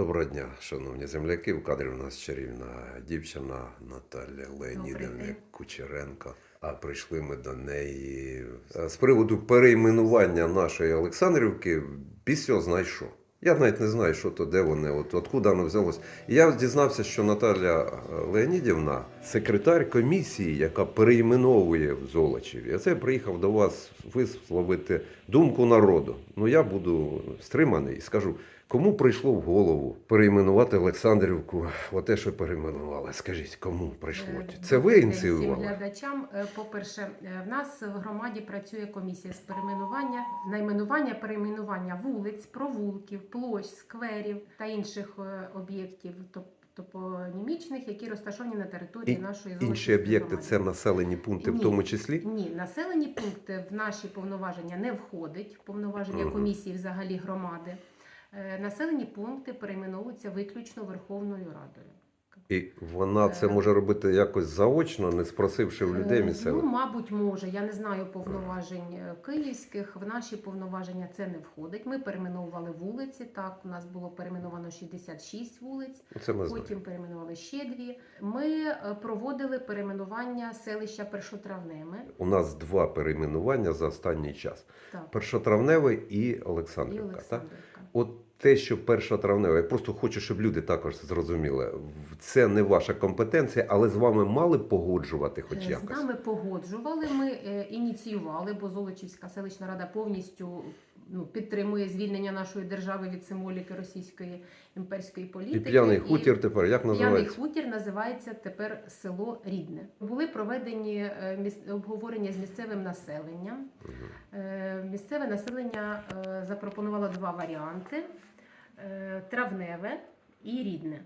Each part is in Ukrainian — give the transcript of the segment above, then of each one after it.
Доброго дня, шановні земляки. В кадрі у нас чарівна дівчина Наталя Леонідівна. Кучеренко. А прийшли ми до неї е, з приводу перейменування нашої Олександрівки. Пісьо знай що. Я навіть не знаю, що то, де вони, от откуда воно взялось. І я дізнався, що Наталя е, Леонідівна секретар комісії, яка перейменовує в Золочеві. А це приїхав до вас висловити думку народу. Ну я буду стриманий і скажу, кому прийшло в голову перейменувати Олександрівку, оте, що перейменували. Скажіть, кому прийшло? Е, Це ви ініціювали? глядачам. Е, По-перше, е, в нас в громаді працює комісія з перейменування, найменування перейменування вулиць, провулків, площ, скверів та інших об'єктів топ- топонімічних, які розташовані на території І нашої Інші об'єкти це населені пункти, в тому числі. Ні, населені пункти в наші повноваження не входить. Повноваження Мгм. комісії взагалі громади. Е, Населені пункти перейменовуються виключно Верховною Радою. І вона це може робити якось заочно, не спросивши в людей Е, місцевих. Ну, мабуть, може. Я не знаю повноважень е, київських. В наші повноваження це не входить. Ми перейменовували вулиці. Так, у нас було перейменовано 66 вулиць, Це ми потім перейменували ще дві. Ми е, проводили перейменування селища Першотравнеме. У нас два перейменування за останній час: Так, першотравневий і і Олександрівка. Так? От те, що першотравневе, я просто хочу, щоб люди також зрозуміли. Це не ваша компетенція, але з вами мали погоджувати, хоч якось? З нами погоджували, ми е, ініціювали, бо Золочівська селищна рада повністю ну, підтримує звільнення нашої держави від символіки російської імперської І політики. п'яний І хутір тепер як П'яний називається? хутір називається тепер село Рідне. Були проведені е, обговорення з місцевим населенням. Е, Місцеве населення е, запропонувало два варіанти: травневе і рідне.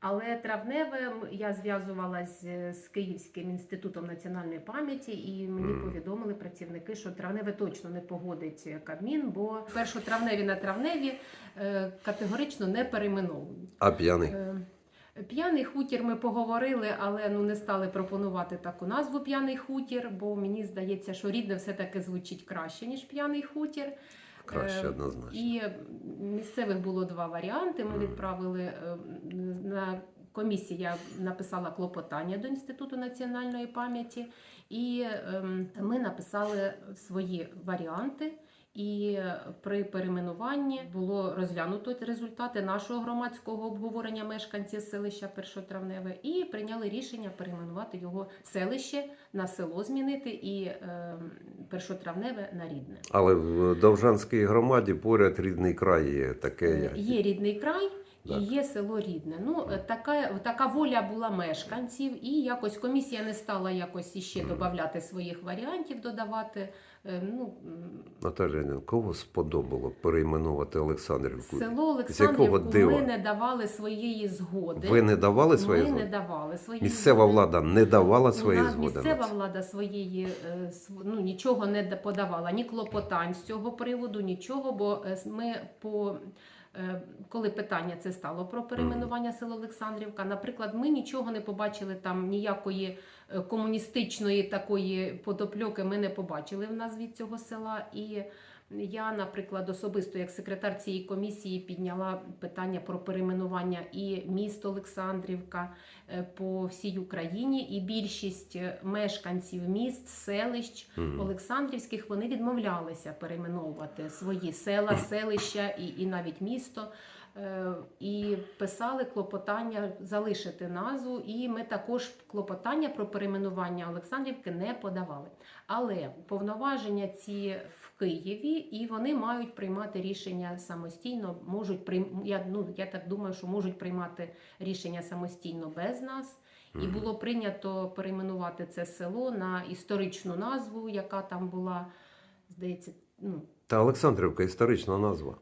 Але травневе я зв'язувалась з, з Київським інститутом національної пам'яті, і мені повідомили працівники, що травневе точно не погодить Кабмін, бо першотравневі на травневі е, категорично не перейменовують. А п'яний. Е, П'яний хутір ми поговорили, але ну не стали пропонувати таку назву п'яний хутір, бо мені здається, що рідне все-таки звучить краще, ніж п'яний хутір. Краще Е, однозначно. І місцевих було два варіанти. Ми відправили на комісії. Я написала клопотання до Інституту національної пам'яті, і ем, ми написали свої варіанти. І при перейменуванні було розглянуто результати нашого громадського обговорення мешканців селища Першотравневе і прийняли рішення перейменувати його селище на село змінити і ем, першотравневе на рідне. Але в Довжанській громаді поряд рідний край є таке. Е, як- Є рідний край і є село Рідне. Ну е, така, така воля була мешканців, і якось комісія не стала якось іще Мгм. додавати своїх варіантів, додавати. Е, Ну Наталя кого сподобало перейменувати Олександрівку? село Олександрівку ми не давали своєї згоди. Ви не давали своєї ми згоди? не давали своєї Місцева згоди. влада не давала своєї Вона- згоди. Місцева влада своєї е, ну, нічого не подавала, ні клопотань з цього приводу, нічого. Бо ми по коли питання це стало про перейменування села Олександрівка, наприклад, ми нічого не побачили там ніякої е, комуністичної такої подопльоки. Ми не побачили в назві цього села. І я, наприклад, особисто як секретар цієї комісії підняла питання про перейменування і міст Олександрівка е, по всій Україні, і більшість е, мешканців міст, селищ. Олександрівських вони відмовлялися перейменовувати свої села, селища і, і навіть місто. Е, І писали клопотання залишити назву, і ми також клопотання про перейменування Олександрівки не подавали. Але повноваження ці в Києві, і вони мають приймати рішення самостійно. Можуть прийм... я, ну, я так думаю, що можуть приймати рішення самостійно без нас. І було прийнято перейменувати це село на історичну назву, яка там була, здається, ну. Та Олександрівка історична назва.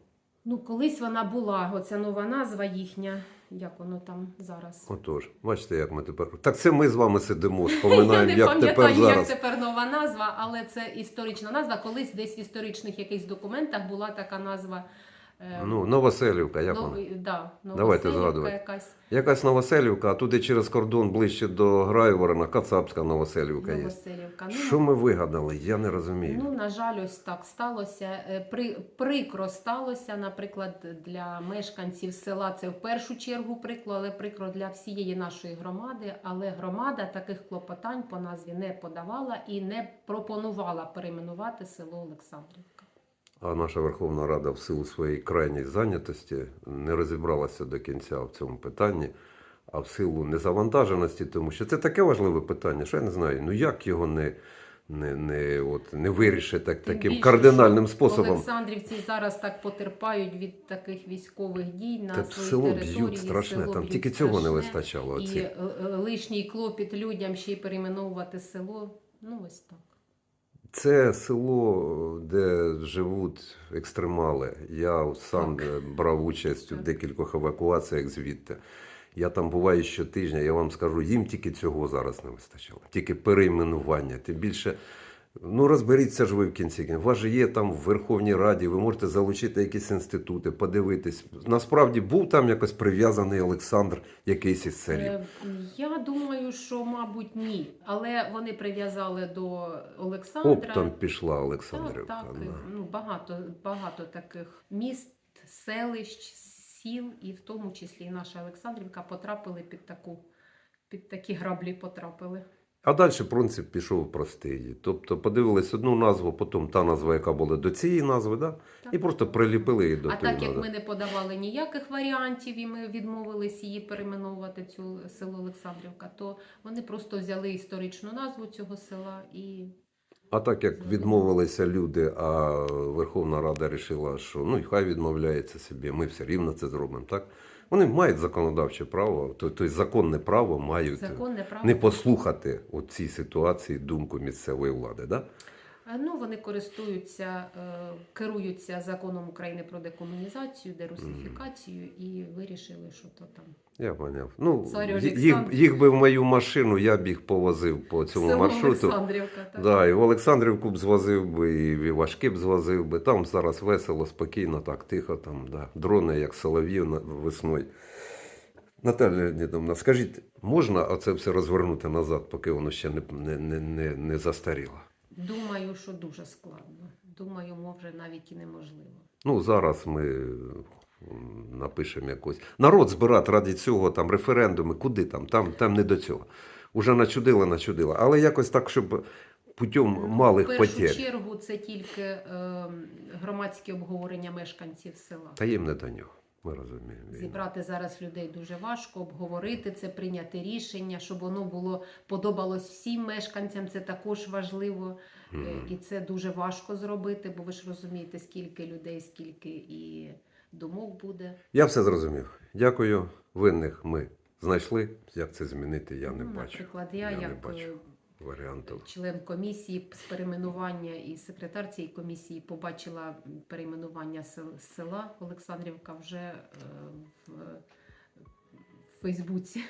Ну, колись вона була, оця нова назва їхня, як воно там зараз. Отож, бачите, як ми тепер. Так це ми з вами сидимо, споминаємо, не як тепер пам'ятаю, як тепер нова назва, але це історична назва. Колись десь в історичних якихось документах була така назва Ну, Новоселівка, як Нов- вона? да, Давайте згадувати. якась. Якась Новоселівка, а туди через кордон ближче до Грайворона, Кацапська Новоселівка є. Новоселівка. Ну, Що ми вигадали? Я не розумію. Ну, на жаль, ось так сталося. Е, При, прикро сталося, наприклад, для мешканців села. Це в першу чергу прикро, але прикро для всієї нашої громади. Але громада таких клопотань по назві не подавала і не пропонувала перейменувати село Олександрівка. А наша Верховна Рада в силу своєї крайньої зайнятості не розібралася до кінця в цьому питанні, а в силу незавантаженості, тому що це таке важливе питання, що я не знаю, ну як його не, не, не, от, не вирішити так, Тим таким більше, кардинальним способом. Олександрівці зараз так потерпають від таких військових дій на Та своїй село території. б'ють страшне, село там б'ють тільки цього не вистачало. І Оці. е, е, лишній клопіт людям ще й перейменовувати село. Ну ось так. Це село, де живуть екстремали. Я сам Так. брав участь у декількох евакуаціях звідти. Я там буваю щотижня, я вам скажу, їм тільки цього зараз не вистачало. Тільки перейменування. Тим більше, ну розберіться ж ви в кінці. У вас же є там в Верховній Раді, ви можете залучити якісь інститути, подивитись. Насправді був там якось прив'язаний Олександр якийсь із селів. Е, Я думаю, що, мабуть, ні. Але вони прив'язали до Олександра. Оптом пішла Так, Олександрівка. так. да. Ну, багато, багато таких міст, селищ, сіл, і в тому числі і наша Олександрівка потрапили під таку. Під такі граблі потрапили. А далі принцип пішов простий. Тобто подивились одну назву, потім та назва, яка була до цієї назви, да? Так. і просто приліпили її до А так як ми не подавали ніяких варіантів і ми відмовились її перейменовувати цю село Олександрівка, то вони просто взяли історичну назву цього села і А так як відмовилися люди, а Верховна Рада вирішила, що ну і хай відмовляється собі, ми все рівно це зробимо. Так? Вони мають законодавче право, то- тобто законне право мають законне право. не послухати у цій ситуації думку місцевої влади. Да? Ну, вони користуються, е, керуються законом України про декомунізацію, дерусифікацію і вирішили, що то там Я поняв. Ну, їх, їх би в мою машину, я б їх повозив по цьому село маршруту. Олександрівка. Так. Да, і в Олександрівку б звозив би, і в Івашки б звозив би. Там зараз весело, спокійно, так, тихо, там, да. дрони, як солов'їв весною. Наталя Леонідовна, скажіть, можна оце все розвернути назад, поки воно ще не, не, не, не застаріло? Думаю, що дуже складно. Думаю, може навіть і неможливо. Ну, зараз ми напишемо якось. Народ збирати раді цього, там референдуми, куди там, там, там не до цього. Уже начудили, начудили. Але якось так, щоб путем малих Ну, В першу потерь. чергу це тільки е, громадське обговорення мешканців села. Та їм не до нього. Ми розуміємо. Зібрати зараз людей дуже важко, обговорити це, прийняти рішення, щоб воно було подобалось всім мешканцям. Це також важливо, Е, Мгм. і це дуже важко зробити, бо ви ж розумієте, скільки людей, скільки і думок буде. Я все зрозумів. Дякую. Винних ми знайшли. Як це змінити, я не Ну, бачу. Наприклад, я, Я не як бачу. Варіантів. член комісії з перейменування і секретар цієї комісії побачила перейменування села Олександрівка вже е, в Фейсбуці.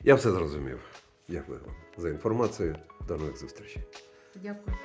Я все зрозумів. Дякую вам за інформацію. До нових зустрічей. Дякую.